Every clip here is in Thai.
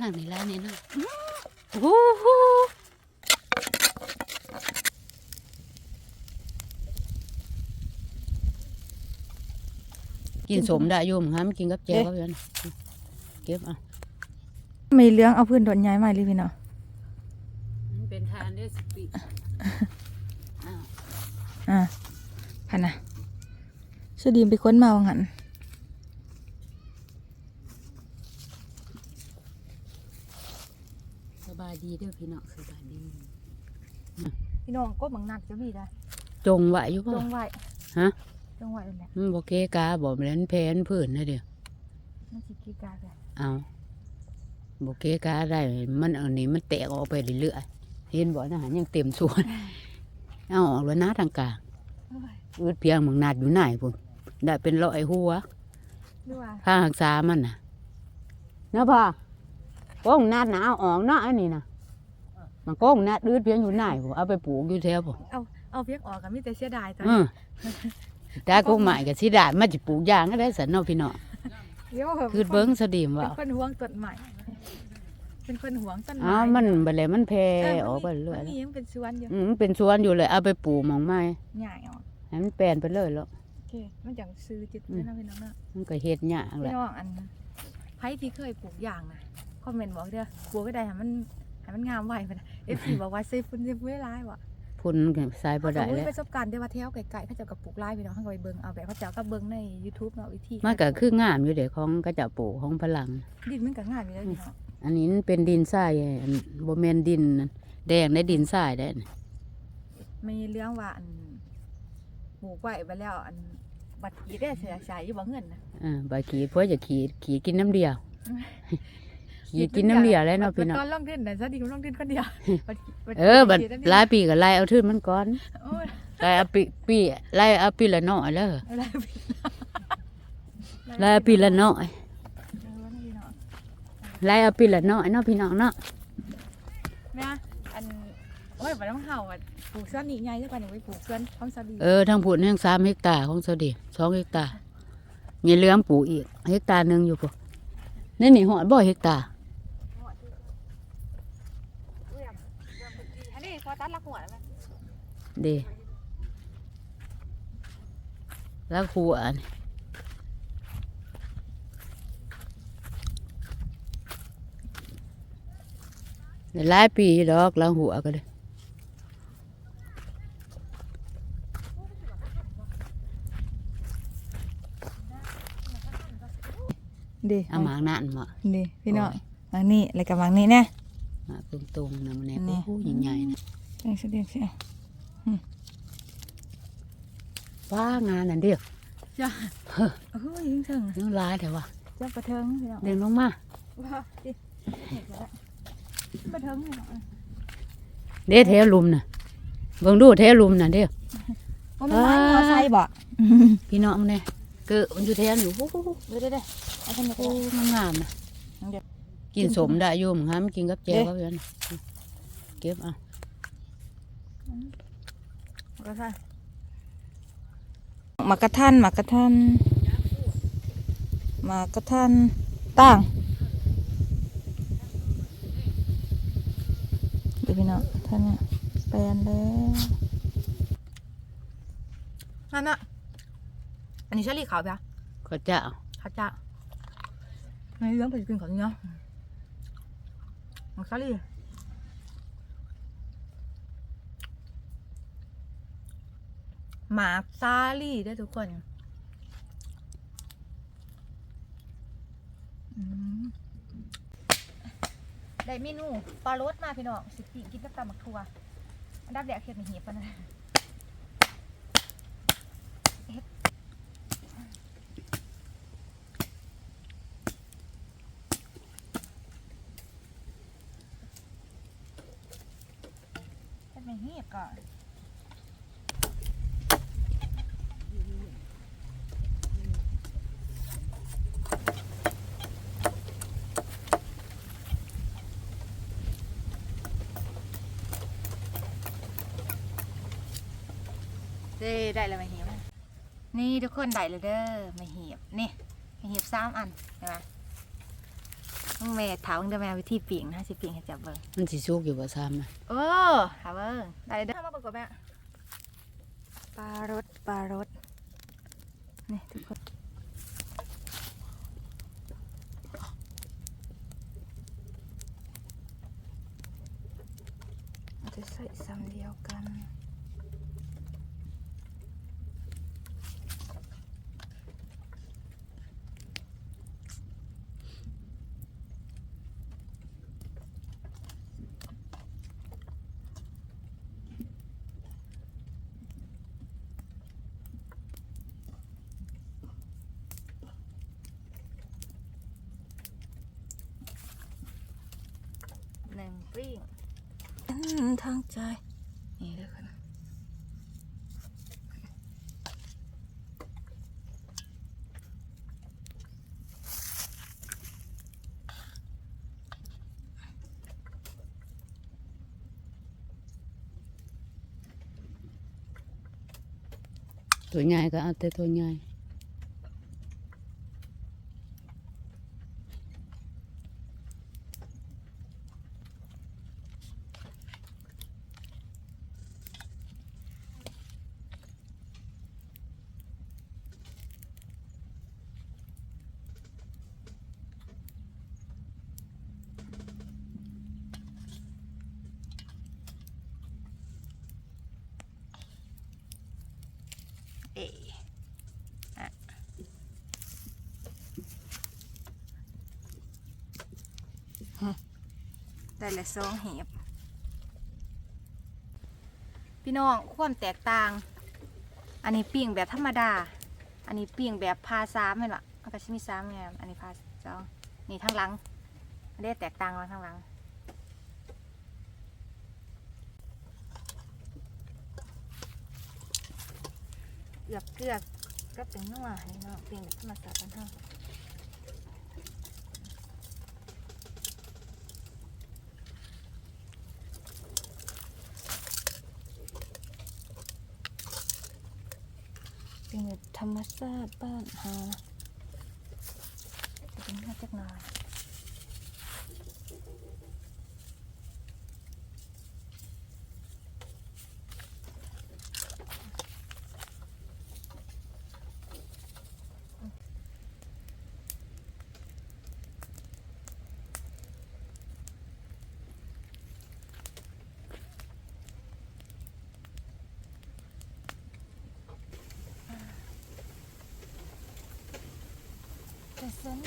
ห่างในร้านนี้เนาะโอ้โหกินสมได้อยุ่มงครับกินกับแจวกับยันเก็บเอาไม่เลี้ยงเอาพื้นดอนย้ายใหม่เลยพี่เนาะมันเป็นทานได้สิปีอ้าวอ่าพันนะสดีมไปค้นมาว่างั้น บายดีเด้อพี่น้องสบายดี พี่น้องก็บังนัดจะมีได้จงไหวอยู่จป่ะ งไหวฮะ จงไหวเลยแหละมันบอกเกกาบอกมันนแพนพื้นนะเดียวมันสิกีกาเลยเอาบอกเกกาได้ มันอันนี้มันแตกออกไปเรื่อยๆเห็นบ่นะหายังเต็มส่วน เอาออกแล้วนะทางกลางโอ้ยอืดเพียงมึงนาดอยู่ไหนพุ่นได้เป็นร้อยหัวดูว่า ผ้าหักษามันน่ะเนาะพ่อ โก้งนาดหนาวออกเนาะอันนี้นะมันโก้งนาดอืดเพียงอยู่ไหนพุ่นเอาไปปลูกอยู่แถวพุ่นเอาเพียกออกกับมีแต่เสียดายตอนอือแต่กูใหม่ก็สิได้มันจะปลูกยางก็ได้สันเนาะพี่น้องเดี๋ยวเหอะคือเบิ้งสะดีมเป็ว่านคนห่วงต้นใหม่เป็นคนห่วงต้นไม้อ้าวมันไปเลยมันแพร่เออกไปเรื่อยมันมียังเป็นสวนอยู่อืมเป็นสวนอยู่เลยเอาไปปลูกหมองไม้ใหญ่ออกให้มันแปลนไปเลยแล้วโอเคมันจังซื้อจิตเลยนะพี่น้องเนาะมันก็เฮ็ดยากแหพี่ละน้องอันไผที่เคยปลูกอย่างนะ คอมเมนต์บอกเด้อปลูกก็ได้ให้มันให้มันงามไว้พุ่นเอฟซีบอกว่าใส่ฝุ่นใส่ฝุ่นร้ายว่ะพุ่นก็ใส่บ่ได้เขาแล้วประสบการณ์ได้ว่าแถวไกลๆเขาเจะกับปลูกไร่พี่น้องเขาก็ไปเบิ่งเอาแบบเขาเจ้าก็เบิ่งใน YouTube เนาะวิธีมันก็คืองามอยู่เด้ของกระเจ้าปลูกของพลัง ดินมันก็ง่ายอยู่แล้วพี่น้องอันนี้มันเป็นดินทรายอันบ่แม่นดินนั่นแดงได้ดินทรายได้น่ะมีเรื่องว่าอันปลูกไว้ไปแล้วอันบัดกีได้เสียใจอยู่บ่เงินนะ อ่าใบขีดเพื่อจะขีดขีดกินน้ำเดียว ขีดกินน้ำเดียวแล้วเนาะพี่น้องตอนลงดินน่ะซะดีกว่าลงดินคนเดียวบัดบัดเออบัดขีน้ำหลายปีก็ไล่เอาทื่นมันก่อนโอ้ยไล่เอาปีปีไล่เอาปีละน้อยแล้วอะไรพี่ไล่เอาปีละน้อยเออว่านี่เนาะไล่เอาปีละน้อยเนาะพี่น้องเนาะแม่อันโอ้ยบ่ต้องเห่าอะปลูกสวนนี่ใหญ่จังกว่านี่ไปปลูกสวนของสดีเออทั้งผุนทั้งสามเฮกตาร์ของเสาดีสองเฮกตาร์มีเหลือมปลูกอีกเฮกตาร์หนึ่งอยู่พอนี่นี่หอดบ่เฮกตาร์ อันนี้พอตัดละหัวแล้วเดแล้วครัวนี่ได้หลายปีดอกแล้วหัวก็เลยดีเอาหมากนั่นมาดีพี่น้องโอ้ยมางนี่อะไรกับมางนี่แน่หมากตรงๆนะมันแน่นี่โอ้โหใหญ่ๆนะ เสียงเสียงเสียงว้างานนั่นเดียวจ้าเฮ้ยยิงเถิงนึกลายแต่ว่าจ้ากระเทิงพี่น้องเดินลงมาว้าดิเห็นแล้วกระเทิงพี่น้องเด้แถวลุมน่ะเบิ่งดูแถวลุมน่ะเด้อว่ามันร้านมอไซค์บ่พี่น้องมันเนี่ยเกิดมันอยู่แถวอยู่โอ้โหเดี๋ยวเดี๋ยวเดี๋ยวเอาคนมาโอ้งามๆนะเดี๋ยวกินสมได้อยู่มึงหามกินกับแจวกับยันเก็บเอา ก็ใช่หมากกระทันหมากกระทันหมากกระทันตั้งเดี๋ยวพี่น้องท่านเนี่ยแปลนแล้วนั่นน่ะอันนี้ชาลีขาวปะก็จะเอาข้าวเจ้าไม่เลี้ยงไปกินของเนาะของชาลี หมาซาลี่ได้ทุกคนได้เมนูปลารสมาพี่น้องสิปีกินกับตำหมักทัวอันดับแรกเฮ็ดในเหีบปะนะเฮ็ดเฮ็ดในเหีบก่อน เด้ได้แล้วมาเหียบนี่ทุกคนได้เลยเด้อมาเหียบนี่มาเหียบสามอันเห็นไหมต้องแม่ถามเดี๋ยวแม่วิธีปีงนะสิปีงให้จับเบิ่งมันสิสุกอยู่บ่ซ้ำอะเออหาเบิ่งได้เด้อมาประกอบแม่ปลารสปลารสนี่ทุกคนเราจะใส่ซ้ำเดียวกัน หนึ่งปิ้ง ทางใจ นี่เลยค่ะตัวใหญ่ก็เอาแต่ตัวใหญ่ ได้ละสองเห็บพี่น้องความแตกต่าง อันนี้ปิ้งแบบธรรมดา อันนี้ปิ้งแบบพาซ้ำเห็นปะมันก็จะมีซ้ำไงอันนี้พาเจ้านี่ทั้งหลังอันนี้แตกต่างกันทั้งหลังเกือบเกือบก็เป็นนัวให้เนาะเปลี่ยนแบบธรรมศาตร์กันเท่า เป็นแบบธรรมชาติบ้านเฮาจะเป็นแค่จักหน่อย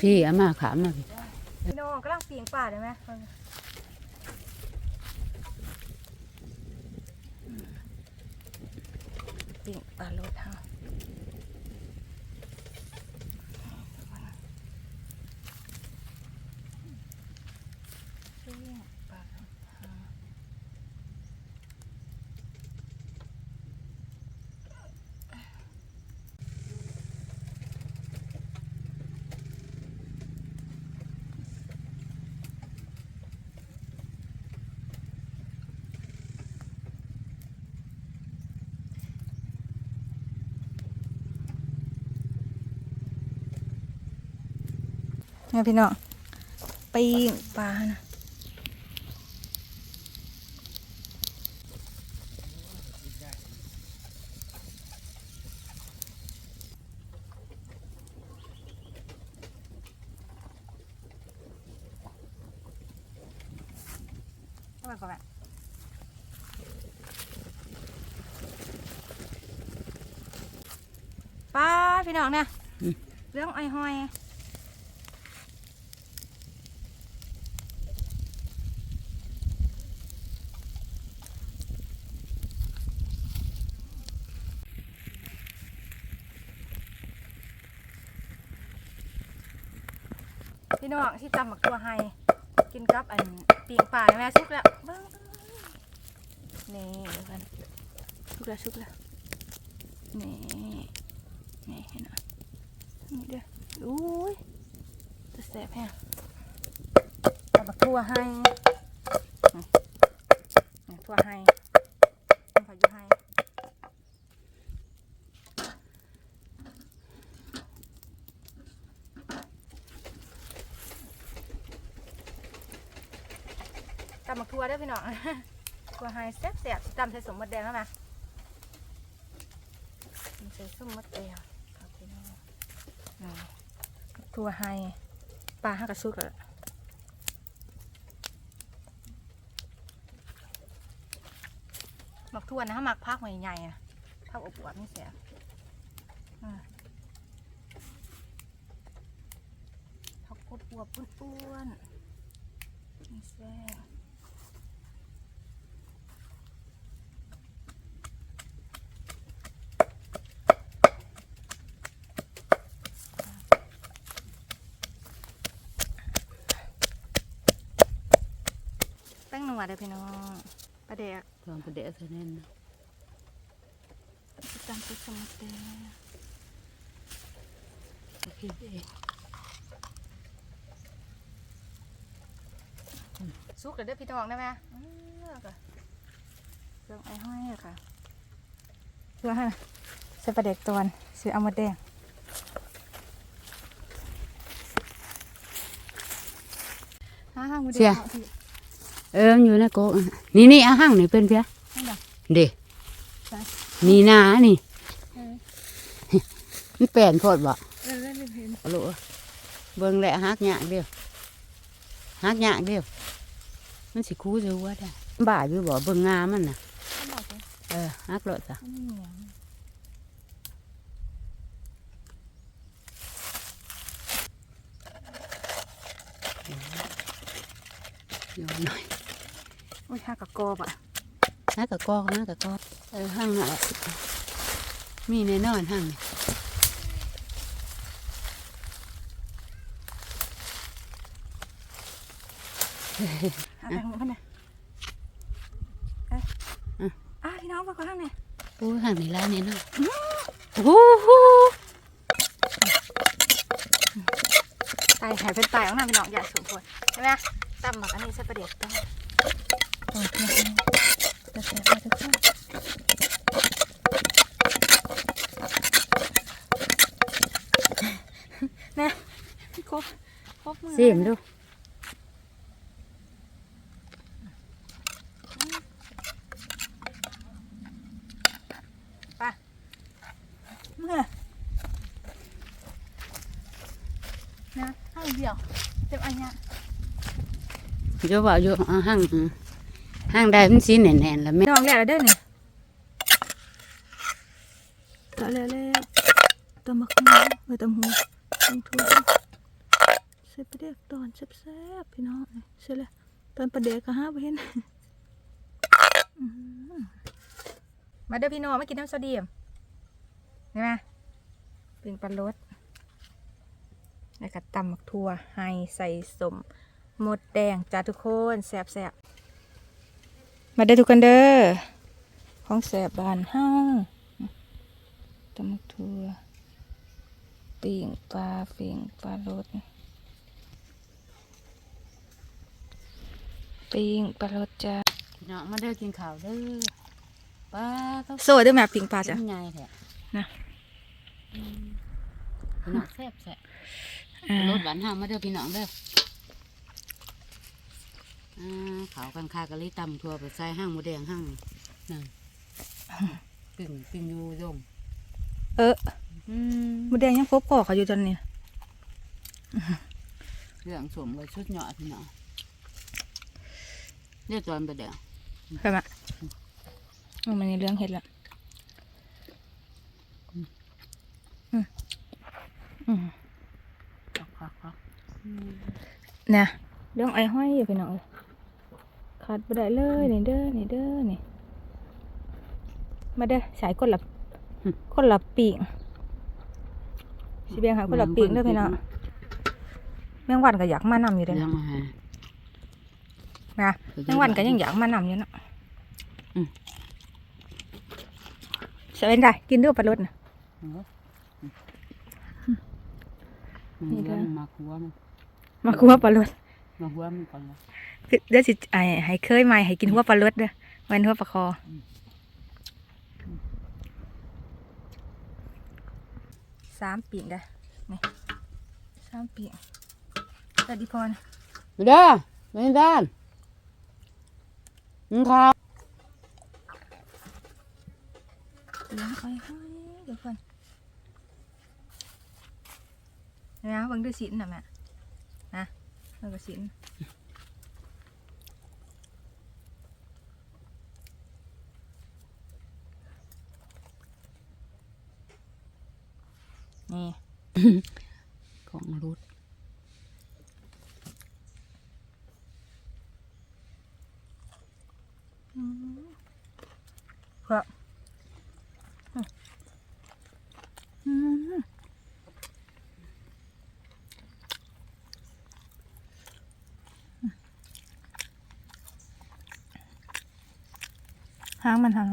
พี่อามาขามมาพี่พี่น้องกำลังปีงป่าได้ไหมปีงป่าโลดเฮาปิ้งปลารถเฮาเนี่ยพี่น้องปิ้งปลานะเข้ามาก่อนแม่ป้าพี่น้องเนี่ยเรื่องไอ้หอย น้องที่ตำหมักตัวไฮกินกับอันปีงป่าแม่ชุกแล้วนี่กันชุกแล้วชุกแล้วนี่นี่เห็นไหมนี่เด้ออุ้ยจะแสบแฮะตำหมักตัวไฮนี่นี่ตัวไฮมันพายุไฮำบักทั่วเด้อพี่ น้องทั่วไฮแซ่บแซ่บๆตำใส่สมมดแดงแล้วมาตำใส่สมมดแดงครัวไฮปลาห้ากระสุกแล้วหมักทั่วนะถ้าหมักพักใหญ่ๆนะพักอบอวบนี่แซ่บอ่าพักอบอวบปุ้นๆนี่แซ่บ แป้งนัวเด้อพี่น้องปลาแดกทองประเดะเท่านั้นนะจำเป็นสมุดแดงโอเคเองสุกเลยเด้อพี่น้องได้ไหมอืมเลือกอะเครื่องไอ้ห้อยอะค่ะเพื่อให้ใส่ปลาแดกตอนซื้อเอาหมดแดงฮ่าฮ่าหมดแดงอาพี่ เออมันอยู่ในโกะนี่นี่อาหังนี่เป็นเพียนั่นน่ะเด็ใช่นี่นานี่เออมันแปลนโพดบ่เออเล่นเห็นเอาลูกเบิ่งแหละฮักหยากเดียวฮักหยากเดียวมันสิคูจะหัวได้บ่าอยู่บ่เบิ่งงามันน่ะท่านบอกเลยเออฮักโลดจ้ะมัน เหนียวอยู่หน่อยอุ้ยห้ากับกรอบอะฮักกะกอกฮักกะกอกเออหั่งน่ะมีแน่นอนหั่งนี่หาแตงโมกันนะเอ้ยอะพี่น้องมาขอข้างในโอ้หั่งนี่ลายแน่นอนโอ้โหตายหายเป็นตายของนางพี่น้องอย่าสูญผลใช่ไหมตำหมักอันนี้ใส่ประเดี๋ยวต้อง โอเคจะเสียไปทุกคนนะครบครบมือเสียมดูเมื่อนะห้เดียวเจ็บอันเนี้ยโยบ่าโยเอาหั่ง หั่งได้มันสีแน่นๆแล้วแม่น้องแหละเด้อเนี่ยตะแล้วแล้วตะมักหูเออตะหูตะทูใส่ประเด็กตอนแซ่บๆพี่น้องใช่เลยตอนประเด็กก็ห้าเห็นอื้อหือมาเด้อพี่น้องมากินน้ำโซเดียมเห็นไหมปิ่งปลาลดแล้วก็ตำมักทั่วให้ใส่สมหมดแดงจ้าทุกคนแซ่บๆ มาเด้อทุกคนเด้อ ของแสบบานเฮาตำบักทัวปิ่งปลาปิ่งปลารสปิ่งปลารสจ้าพี่น้องมาเด้อกินข้าวเด้อป้าก็โซ่เด้อแม่ปิ่งปลาจ้ะเป็นไงแท้นะอืมพี่น้องแซ่บแซ่บอ่ารถหวานห้ามาเด้อพี่น้องเด้อ อ่าขาวกันคากะลิตำทั่วไปใส่ห้างหมูแดงห้างนั่นปิ่งปิ่งอยู่ยงเอออืมหมดแดงยังครบก่อเขาอยู่จนนี่เรื่องสวมไว้ชุดเหยาะพี่น้องเรียกตอนไปเดี๋ยวใช่ไหมอืมมันมีเรื่องเห็ดละอืมอืม ครับครับครับอืมนะเรื่องไอ้ห้อยอยู่พี่น้องเอ้ย ขาดไปได้เลยนี่เด้อนี่เด้อนี่มาเด้อสายคนละคนละปีกสิเบียงหาคนละปีกเด้อพี่น้องแมงวันก็อยากมานำอยู่เด้อเรื่องอาหารนะแมงวันก็ยังอยากมานำอยู่เนาะอืมเสร็จได้กินด้วยปลารสนะนี่นี่เด้เด้ออมาคัวมันมาคุว่าปลารสมาคัวมันก่อนละคือ เดี๋ยวสิไอ้ให้เคยใหม่ให้กินหัวปลารสเด้อไวันหัวปลาคออสามปีกได้อนี่สามปีกสวัสดีพรมาเด้อไม่ด้านมึงครับเลี้ยงค่อยๆเดี๋ยวก่อนนะเบิ่งด้วยสินน่ะแม่นะเบิ่งด้วยสิน นี่ของรุดครับอืมหางมันหาง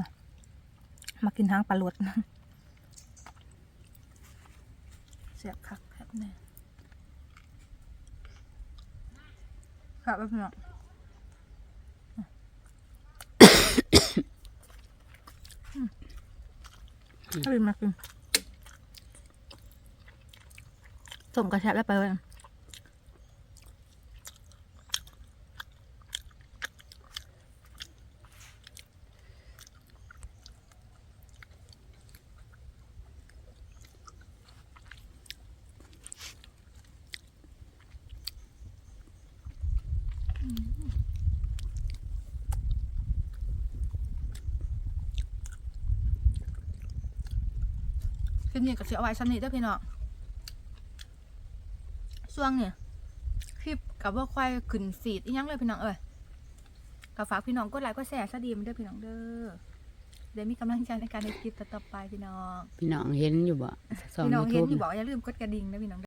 มากินหางปลาลวดเสียบคักครับแม่ครับแบบนี้ถ้าเป็นมากินสมกระแชบแล้วไปเลย ลิปนี้ก็จะเอาไว้ชั้นนี้เด้อพี่น้องช่วงเนี่ยคลิปกับว่าควายขึ้นฟีดอีหยังเลยพี่น้องเอ้ยก็ฝากพี่น้องกดไลค์กดแชร์ซะดีมันเด้อพี่น้องเด้อเดี๋ยวมีกำลังใจในการในคลิปต่อๆไปพี่น้อง พี่น้องเห็นอยู่บ่สองพี่น้องยูเห็ทูนบที่บอกอย่าลืมกดกระดิ่งนะพี่น้อง